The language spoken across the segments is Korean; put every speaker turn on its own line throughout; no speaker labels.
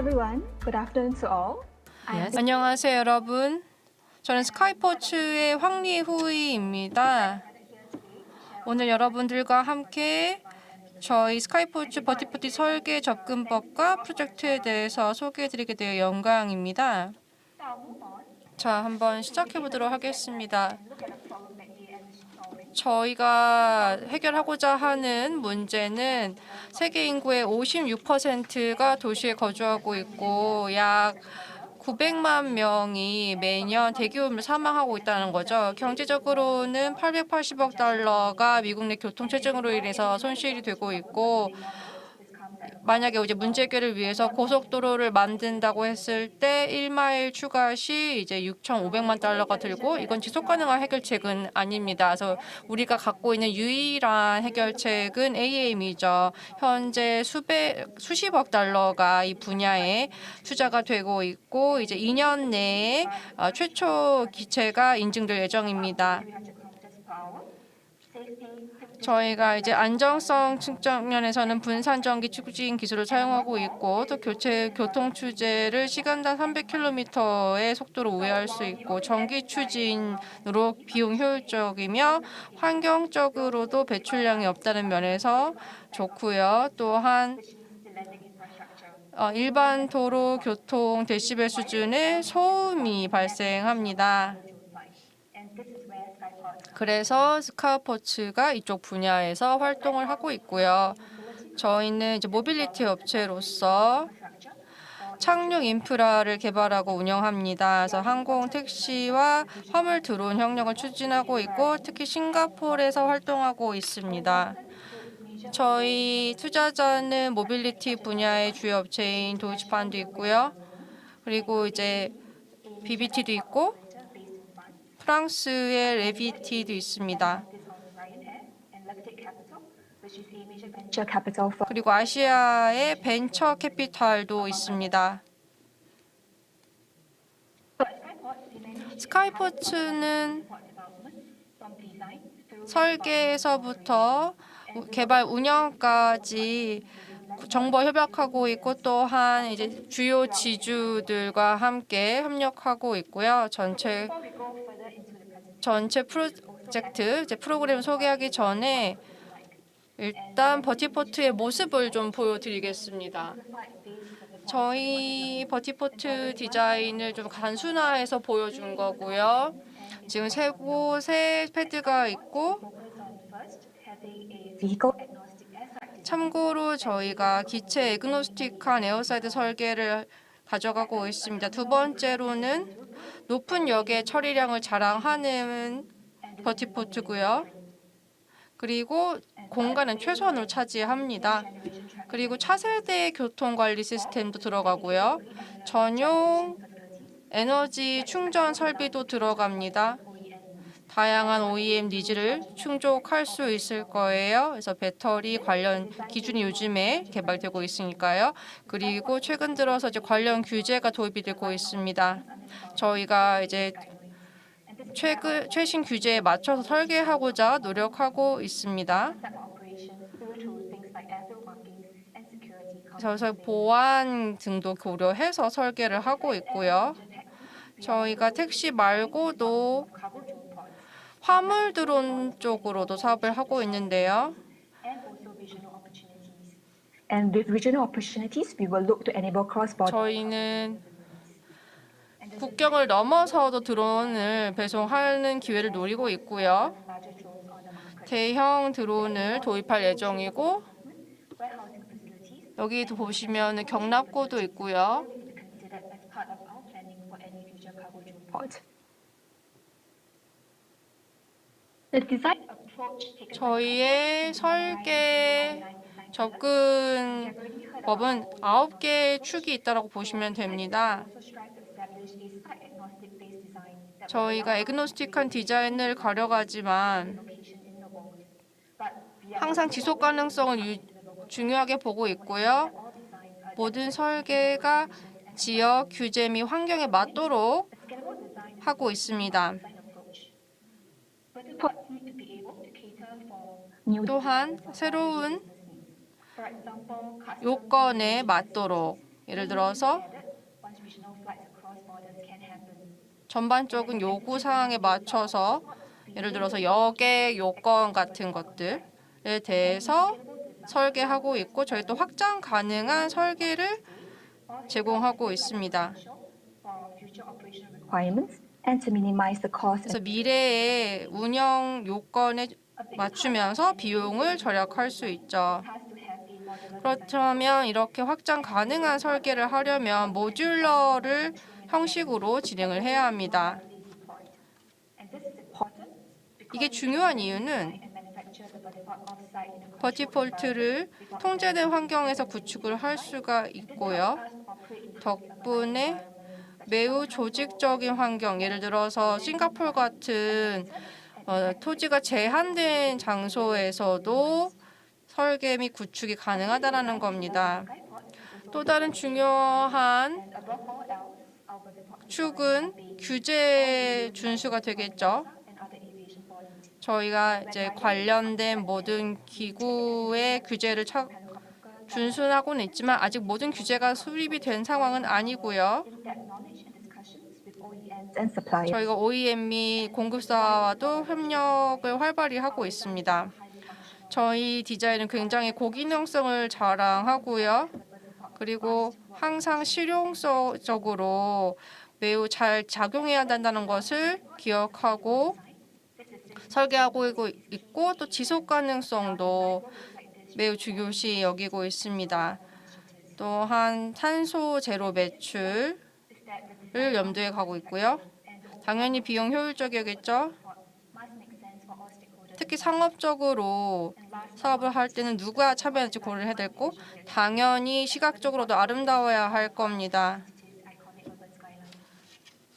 everyone. Good afternoon to all. I'm
안녕하세요, 여러분. 저는 스카이포츠의 황리후이입니다. 오늘 여러분들과 함께 저희 스카이포츠 버티포티 설계 접근법과 프로젝트에 대해서 소개해드리게 되어 영광입니다. 자, 한번 시작해 보도록 하겠습니다. 저희가 해결하고자 하는 문제는 세계 인구의 56%가 도시에 거주하고 있고 약 900만 명이 매년 대기오염으로 사망하고 있다는 거죠. 경제적으로는 880억 달러가 미국 내 교통체증으로 인해서 손실이 되고 있고 만약에 이제 문제 해결을 위해서 고속도로를 만든다고 했을 때 1마일 추가 시 이제 6,500만 달러가 들고 이건 지속 가능한 해결책은 아닙니다. 그래서 우리가 갖고 있는 유일한 해결책은 AAM이죠. 현재 수백 수십억 달러가 이 분야에 투자가 되고 있고 이제 2년 내에 어, 최초 기체가 인증될 예정입니다. 저희가 이제 안정성 측면에서는 분산 전기 추진 기술을 사용하고 있고 또 교체 교통 추제를 시간당 300km의 속도로 우회할 수 있고 전기 추진으로 비용 효율적이며 환경적으로도 배출량이 없다는 면에서 좋고요. 또한 어, 일반 도로 교통 데시벨 수준의 소음이 발생합니다. 그래서 스카포츠가 이쪽 분야에서 활동을 하고 있고요. 저희는 이제 모빌리티 업체로서 착륙 인프라를 개발하고 운영합니다. 그래서 항공, 택시와 화물 드론 협력을 추진하고 있고 특히 싱가포르에서 활동하고 있습니다. 저희 투자자는 모빌리티 분야의 주요 업체인 도이치판도 있고요. 그리고 이제 BBT도 있고 프랑스의 레비티도 있습니다. 그리고 아시아의 벤처 캐피탈도 있습니다. 스카이포츠는 설계에서부터 우- 개발 운영까지 정보 협약하고 있고 또한 이제 주요 지주들과 함께 협력하고 있고요. 전체 전체 프로젝트 이제 프로그램 소개하기 전에 일단 버티포트의 모습을 좀 보여드리겠습니다. 저희 버티포트 디자인을 좀 단순화해서 보여준 거고요. 지금 세 곳에 패드가 있고 참고로 저희가 기체 에그노스틱한 에어사이드 설계를 가져가고 있습니다. 두 번째로는 높은 역의 처리량을 자랑하는 버티포트고요. 그리고 공간은 최소한으로 차지합니다. 그리고 차세대 교통관리 시스템도 들어가고요. 전용 에너지 충전 설비도 들어갑니다. 다양한 OEM 니즈를 충족할 수 있을 거예요. 그래서 배터리 관련 기준이 요즘에 개발되고 있으니까요. 그리고 최근 들어서 이제 관련 규제가 도입이 되고 있습니다. 저희가 이제 최근 최신 규제에 맞춰서 설계하고자 노력하고 있습니다. 그래서 보안 등도 고려해서 설계를 하고 있고요. 저희가 택시 말고도 화물 드론 쪽으로도 사업을 하고 있는데요.
and with regional opportunities, we will look to enable cross-border
저희는 국경을 넘어서도 드론을 배송하는 기회를 노리고 있고요. 대형 드론을 도입할 예정이고 여기도 보시면 경납고도 있고요. 저희의 설계 접근 법은 아홉 개의 축이 있다고 보시면 됩니다. 저희가 에그노스틱한 디자인을 가려가지만 항상 지속 가능성을 유- 중요하게 보고 있고요. 모든 설계가 지역 규제 및 환경에 맞도록 하고 있습니다. 또한 새로운 요건에 맞도록 예를 들어서. 전반적인 요구 사항에 맞춰서 예를 들어서 역의 요건 같은 것들에 대해서 설계하고 있고 저희 또 확장 가능한 설계를 제공하고 있습니다. 그래서 미래의 운영 요건에 맞추면서 비용을 절약할 수 있죠. 그렇다면 이렇게 확장 가능한 설계를 하려면 모듈러를 형식으로 진행을 해야 합니다. 이게 중요한 이유는 버티폴트를 통제된 환경에서 구축을 할 수가 있고요. 덕분에 매우 조직적인 환경, 예를 들어서 싱가폴 같은 어, 토지가 제한된 장소에서도 설계 및 구축이 가능하다는 겁니다. 또 다른 중요한 축은 규제 준수가 되겠죠. 저희가 이제 관련된 모든 기구의 규제를 차, 준수하고는 있지만 아직 모든 규제가 수립이 된 상황은 아니고요.
Suppliers.
저희가 OEM 및 공급사와도 협력을 활발히 하고 있습니다. 저희 디자인은 굉장히 고기능성을 자랑하고요. 그리고 항상 실용적으로 매우 잘 작용해야 된다는 것을 기억하고 설계하고 있고 또 지속 가능성도 매우 중요시 여기고 있습니다. 또한 탄소 제로 매출 을 염두에 가고 있고요. 당연히 비용 효율적이겠죠. 특히 상업적으로 사업을 할 때는 누가 참여할지 고려를 해야 되고 당연히 시각적으로도 아름다워야 할 겁니다.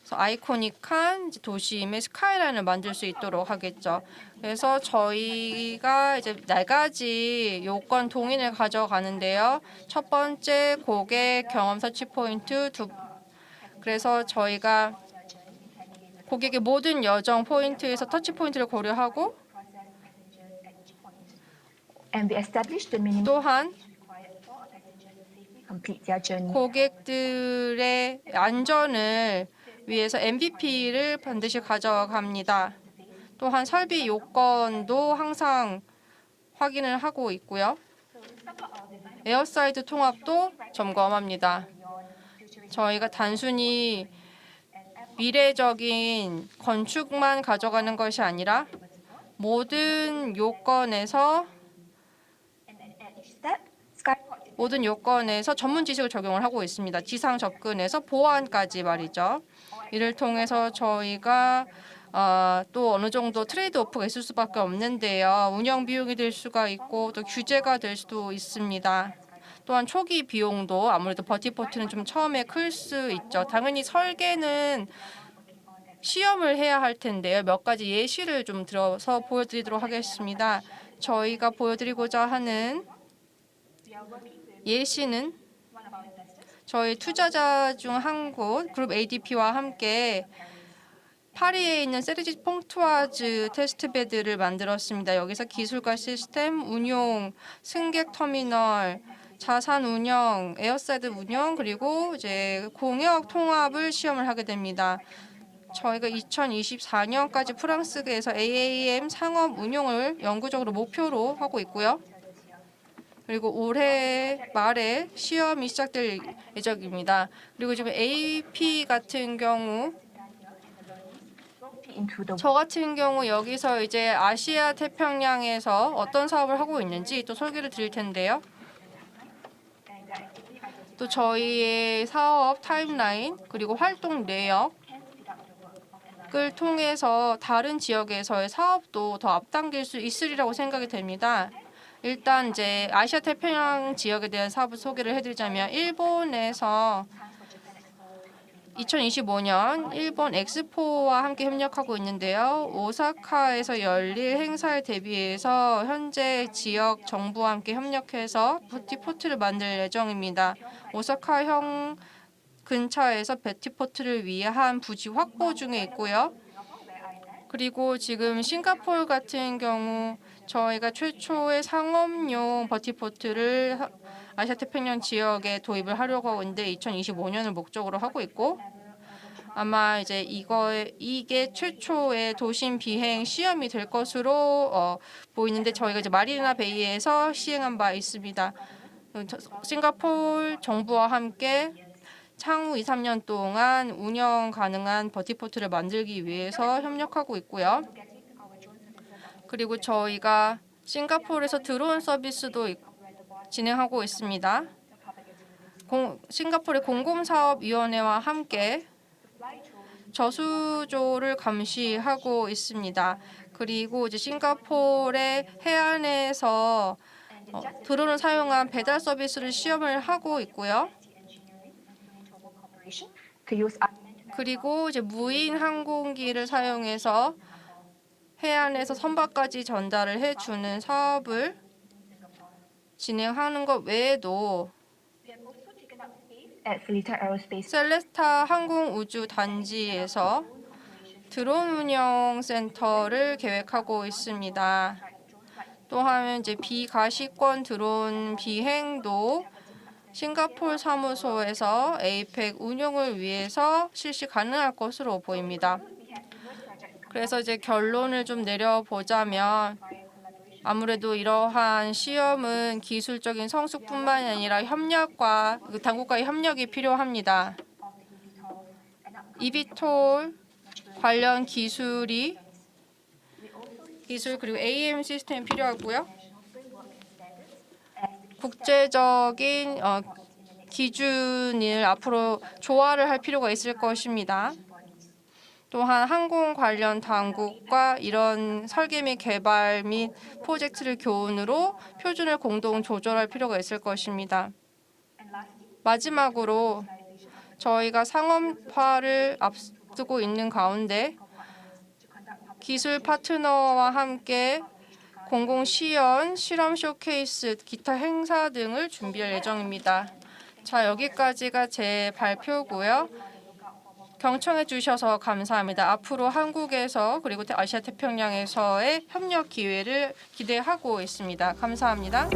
그래서 아이코닉한 도심의 스카이라인을 만들 수 있도록 하겠죠. 그래서 저희가 이제 네 가지 요건 동인을 가져가는데요. 첫 번째 고객 경험 터치 포인트 두 그래서 저희가 고객의 모든 여정 포인트에서 터치 포인트를 고려하고 또한. 고객들의 안전을 위해서 MVP를 반드시 가져갑니다. 또한 설비 요건도 항상 확인을 하고 있고요. 에어사이드 통합도 점검합니다. 저희가 단순히 미래적인 건축만 가져가는 것이 아니라 모든 요건에서 모든 요건에서 전문 지식을 적용을 하고 있습니다. 지상 접근에서 보안까지 말이죠. 이를 통해서 저희가 어, 또 어느 정도 트레이드 오프가 있을 수밖에 없는데요. 운영 비용이 될 수가 있고 또 규제가 될 수도 있습니다. 또한 초기 비용도 아무래도 버티포트는 좀 처음에 클 수 있죠. 당연히 설계는 시험을 해야 할 텐데요. 몇 가지 예시를 좀 들어서 보여드리도록 하겠습니다. 저희가 보여드리고자 하는 예시는 저희 투자자 중 한 곳 그룹 ADP와 함께 파리에 있는 세르지 퐁투아즈 테스트베드를 만들었습니다. 여기서 기술과 시스템, 운용, 승객 터미널, 자산 운영, 에어사이드 운영 그리고 이제 공역 통합을 시험을 하게 됩니다. 저희가 2024년까지 프랑스에서 AAM 상업 운용을 영구적으로 목표로 하고 있고요. 그리고 올해 말에 시험이 시작될 예정입니다. 그리고 지금 AP 같은 경우 저 같은 경우 여기서 이제 아시아 태평양에서 어떤 사업을 하고 있는지 또 설계를 드릴 텐데요. 또 저희의 사업 타임라인 그리고 활동 내역을 통해서 다른 지역에서의 사업도 더 앞당길 수 있으리라고 생각이 됩니다. 일단 이제 아시아 태평양 지역에 대한 사업을 소개를 해드리자면 일본에서 2025년 일본 엑스포와 함께 협력하고 있는데요. 오사카에서 열릴 행사에 대비해서 현재 지역 정부와 함께 협력해서 부티포트를 만들 예정입니다. 오사카형 근처에서 베티포트를 위한 부지 확보 중에 있고요. 그리고 지금 싱가포르 같은 경우 저희가 최초의 상업용 버티포트를 하- 아시아 태평양 지역에 도입을 하려고 하고 있는데 2025년을 목적으로 하고 있고 아마 이제 이거 이게 최초의 도심 비행 시험이 될 것으로 어, 보이는데 저희가 이제 마리나 베이에서 시행한 바 있습니다. 어, 저- 싱가포르 정부와 함께 향후 2, 3년 동안 운영 가능한 버티포트를 만들기 위해서 협력하고 있고요. 그리고 저희가 싱가포르에서 드론 서비스도 있- 진행하고 있습니다. 공, 싱가포르의 공공사업위원회와 함께 저수조를 감시하고 있습니다. 그리고 이제 싱가포르의 해안에서 어, 드론을 사용한 배달 서비스를 시험을 하고 있고요. 그리고 이제 무인 항공기를 사용해서 해안에서 선박까지 전달을 해주는 사업을 진행하는 것 외에도 셀레스타 항공 우주 단지에서 드론 운영 센터를 계획하고 있습니다. 또한 이제 비가시권 드론 비행도 싱가포르 사무소에서 에이펙 운용을 위해서 실시 가능할 것으로 보입니다. 그래서 이제 결론을 좀 내려보자면 아무래도 이러한 시험은 기술적인 성숙뿐만이 아니라 협력과 그 당국과의 협력이 필요합니다. 이비톨 관련 기술이 기술 그리고 AM 시스템이 필요하고요. 국제적인 어, 기준을 앞으로 조화를 할 필요가 있을 것입니다. 또한 항공 관련 당국과 이런 설계 및 개발 및 프로젝트를 교훈으로 표준을 공동 조절할 필요가 있을 것입니다. 마지막으로 저희가 상업화를 앞두고 있는 가운데 기술 파트너와 함께 공공 시연, 실험 쇼케이스, 기타 행사 등을 준비할 예정입니다. 자, 여기까지가 제 발표고요. 경청해 주셔서 감사합니다. 앞으로 한국에서 그리고 아시아 태평양에서의 협력 기회를 기대하고 있습니다. 감사합니다.